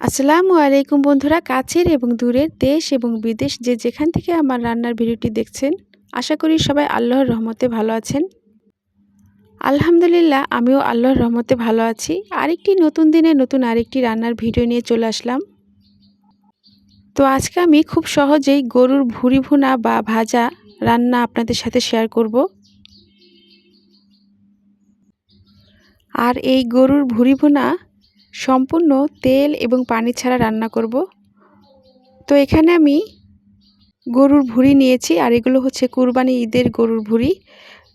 আসসালামু আলাইকুম বন্ধুরা, কাছের এবং দূরের দেশ এবং বিদেশ যে যেখান থেকে আমার রান্নার ভিডিওটি দেখছেন, আশা করি সবাই আল্লাহর রহমতে ভালো আছেন। আলহামদুলিল্লাহ, আমিও আল্লাহর রহমতে ভালো আছি। আরেকটি নতুন দিনে নতুন আরেকটি রান্নার ভিডিও নিয়ে চলে আসলাম। তো আজকে আমি খুব সহজেই গরুর ভুড়ি ভুনা বা ভাজা রান্না আপনাদের সাথে শেয়ার করব। আর এই গরুর ভুড়ি ভুনা সম্পূর্ণ তেল এবং পানি ছাড়া রান্না করব। তো এখানে আমি গরুর ভুড়ি নিয়েছি আর এগুলো হচ্ছে কুরবানি ঈদের গরুর ভুড়ি।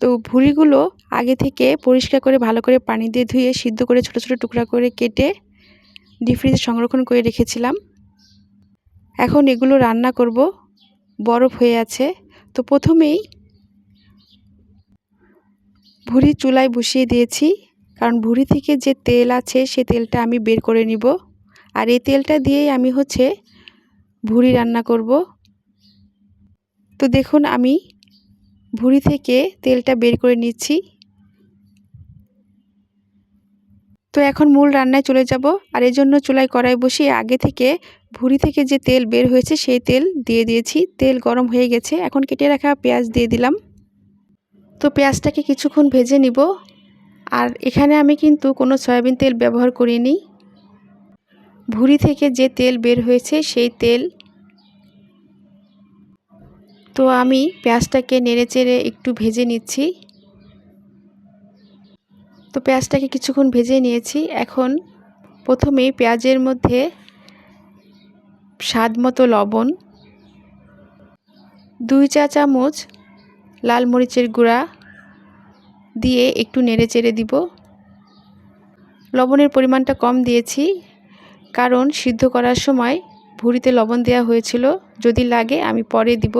তো ভুড়িগুলো আগে থেকে পরিষ্কার করে, ভালো করে পানি দিয়ে ধুয়ে, সিদ্ধ করে ছোট ছোট টুকরা করে কেটে ফ্রিজে সংরক্ষণ করে রেখেছিলাম। এখন এগুলো রান্না করব। বরফ হয়ে আছে। তো প্রথমেই ভুড়ি চুলায় বসিয়ে দিয়েছি। কারণ ভুড়ি থেকে যে তেল আছে, সে তেলটা আমি বের করে নিব। আর এই তেলটা দিয়েই আমি হচ্ছে ভুড়ি রান্না করব। তো দেখুন, আমি ভুড়ি থেকে তেলটা বের করে নিচ্ছি। তো এখন মূল রান্নায় চলে যাব। আর এই জন্য চুলায় কড়াই বসিয়ে আগে থেকে ভুড়ি থেকে যে তেল বের হয়েছে, সেই তেল দিয়ে দিয়েছি। তেল গরম হয়ে গেছে। এখন কেটে রাখা পেঁয়াজ দিয়ে দিলাম। তো পেঁয়াজটাকে কিছুক্ষণ ভেজে নিব। আর এখানে আমি কিন্তু কোনো সয়াবিন তেল ব্যবহার করিনি। ভুড়ি থেকে যে তেল বের হয়েছে সেই তেল। তো আমি পেঁয়াজটাকে নেড়ে চেড়ে একটু ভেজে নিচ্ছি। তো পেঁয়াজটাকে কিছুক্ষণ ভেজে নিয়েছি। এখন প্রথমে পেঁয়াজের মধ্যে স্বাদ মতো লবণ, দুই চা চামচ লাল মরিচের গুঁড়া দিয়ে একটু নেড়ে চেড়ে দিব। লবণের পরিমাণটা কম দিয়েছি, কারণ সিদ্ধ করার সময় ভুড়িতে লবণ দেওয়া হয়েছিল, যদি লাগে আমি পরে দিব।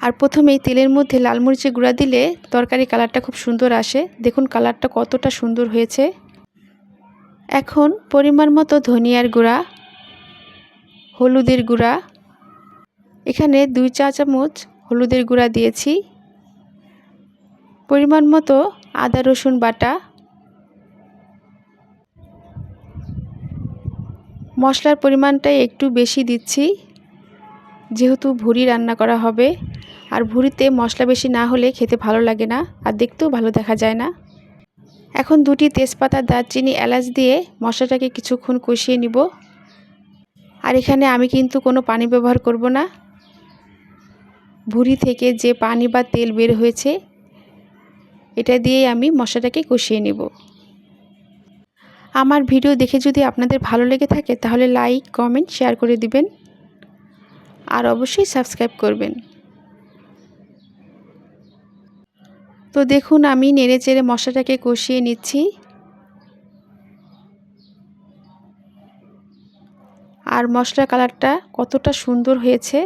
আর প্রথমেই তেলের মধ্যে লাল মরিচের গুঁড়া দিলে তরকারি কালারটা খুব সুন্দর আসে। দেখুন কালারটা কতটা সুন্দর হয়েছে। এখন পরিমাণ মতো ধনিয়ার গুঁড়া, হলুদের গুঁড়া। এখানে দুই চা চামচ হলুদের গুঁড়া দিয়েছি। পরিমাণ মতো আদা, রসুন বাটা, মশলার পরিমাণটাই একটু বেশি দিচ্ছি, যেহেতু ভুড়ি রান্না করা হবে। আর ভুড়িতে মশলা বেশি না হলে খেতে ভালো লাগে না, আর দেখতেও ভালো দেখা যায় না। এখন দুটি তেজপাতা, দারচিনি, এলাচ দিয়ে মশলাটাকে কিছুক্ষণ কষিয়ে নিব। আর এখানে আমি কিন্তু কোনো পানি ব্যবহার করব না। ভুড়ি থেকে যে পানি বা তেল বের হয়েছে এটা দিয়ে আমি মশলাটাকে কষিয়ে নেব। আমার ভিডিও দেখে যদি আপনাদের ভালো লেগে থাকে, তাহলে লাইক, কমেন্ট, শেয়ার করে দিবেন। আর অবশ্যই সাবস্ক্রাইব করবেন। তো দেখুন, আমি নেড়ে চেড়ে মশলাটাকে কষিয়ে নিচ্ছি। আর মশলা কালারটা কতটা সুন্দর হয়েছে।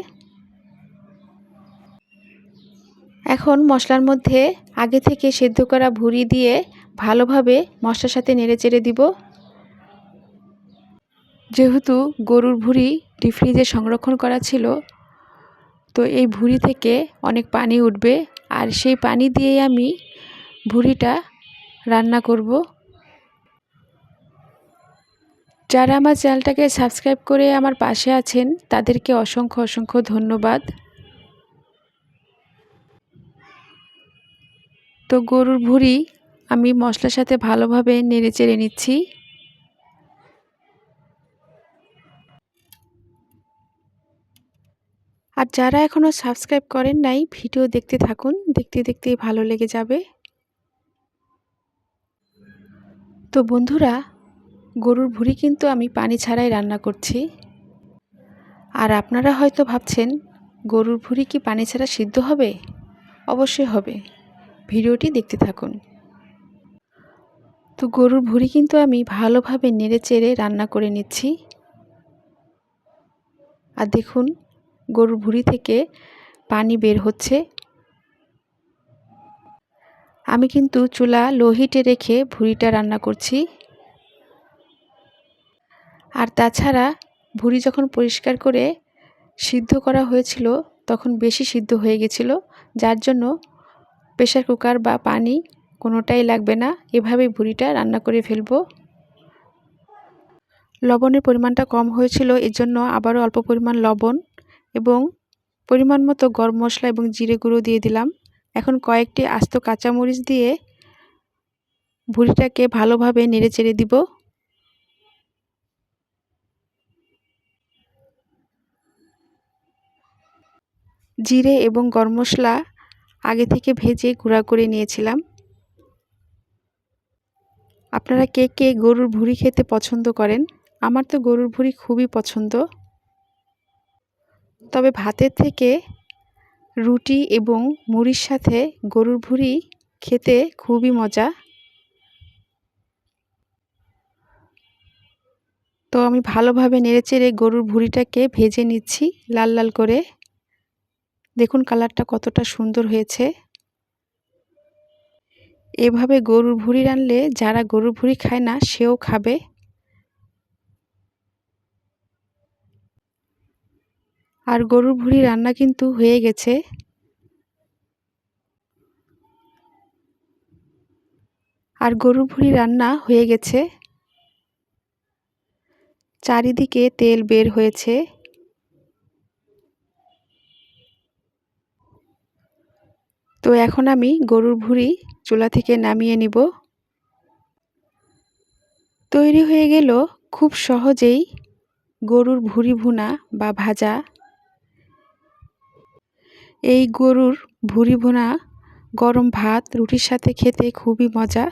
এখন মশলার মধ্যে আগে থেকে সেদ্ধ করা ভুড়ি দিয়ে ভালোভাবে মশলার সাথে নেড়ে চেড়ে দিব। যেহেতু গরুর ভুড়ি ডিপ ফ্রিজে সংরক্ষণ করা ছিল, তো এই ভুড়ি থেকে অনেক পানি উঠবে আর সেই পানি দিয়েই আমি ভুড়িটা রান্না করব। যারা আমার চ্যানেলটাকে সাবস্ক্রাইব করে আমার পাশে আছেন, তাদেরকে অসংখ্য অসংখ্য ধন্যবাদ। তো গরুর ভুড়ি আমি মশলার সাথে ভালোভাবে নেড়ে চেড়ে নিচ্ছি। আর যারা এখনও সাবস্ক্রাইব করেন নাই, ভিডিও দেখতে থাকুন, দেখতে দেখতেই ভালো লেগে যাবে। তো বন্ধুরা, গরুর ভুড়ি কিন্তু আমি পানি ছাড়াই রান্না করছি। আর আপনারা হয়তো ভাবছেন, গরুর ভুড়ি কি পানি ছাড়া সিদ্ধ হবে? অবশ্যই হবে। ভিডিওটি দেখতে থাকুন। তো গরুর ভুড়ি কিন্তু আমি ভালোভাবে নেড়ে চেড়ে রান্না করে নিচ্ছি। আর দেখুন, গরুর ভুড়ি থেকে পানি বের হচ্ছে। আমি কিন্তু চুলা লোহিটে রেখে ভুড়িটা রান্না করছি। আর তাছাড়া ভুড়ি যখন পরিষ্কার করে সিদ্ধ করা হয়েছিল, তখন বেশি সিদ্ধ হয়ে গেছিল, যার জন্য প্রেশার কুকার বা পানি কোনোটাই লাগবে না। এভাবে ভুড়িটা রান্না করে ফেলব। লবণের পরিমাণটা কম হয়েছিল এর জন্য আবারও অল্প পরিমাণ লবণ এবং পরিমাণ মতো গরম মশলা এবং জিরে গুঁড়ো দিয়ে দিলাম। এখন কয়েকটি আস্ত কাঁচামরিচ দিয়ে ভুড়িটাকে ভালোভাবে নেড়ে চেড়ে দিব। জিরে এবং গরম মশলা আগে থেকে ভেজে গুঁড়া করে নিয়েছিলাম। আপনারা কে কে গরুর ভুড়ি খেতে পছন্দ করেন? আমার তো গরুর ভুড়ি খুবই পছন্দ। তবে ভাতের থেকে রুটি এবং মুড়ির সাথে গরুর ভুড়ি খেতে খুবই মজা। তো আমি ভালোভাবে নেড়েচেড়ে গরুর ভুড়িটাকে ভেজে নিচ্ছি লাল লাল করে। দেখুন কালারটা কতটা সুন্দর হয়েছে। এভাবে গরুর ভুড়ি রানলে যারা গরুর ভুড়ি খায় না, সেও খাবে। আর গরুর ভুড়ি রান্না কিন্তু হয়ে গেছে। আর গরুর ভুড়ি রান্না হয়ে গেছে। চারিদিকে তেল বের হয়েছে। তো এখন আমি গরুর ভুড়ি চুলা থেকে নামিয়ে নিব। তৈরি হয়ে গেল খুব সহজেই গরুর ভুড়ি ভুনা বা ভাজা। এই গরুর ভুড়ি ভুনা, গরম ভাত, রুটির সাথে খেতে খুবই মজা।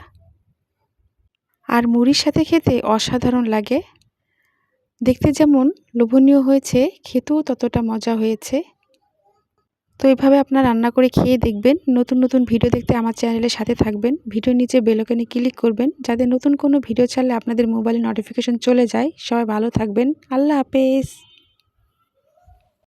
আর মুড়ির সাথে খেতে অসাধারণ লাগে। দেখতে যেমন লোভনীয় হয়েছে, খেতেও ততটা মজা হয়েছে। তো এইভাবে আপনার রান্না করে খেয়ে দেখবেন। নতুন নতুন ভিডিও দেখতে আমার চ্যানেলের সাথে থাকবেন। ভিডিও নিচে বেলকনে ক্লিক করবেন। যাতে নতুন কোনো ভিডিও ছাড়লে আপনাদের মোবাইলে নোটিফিকেশন চলে যায়। সবাই ভালো থাকবেন। আল্লাহ হাফেজ।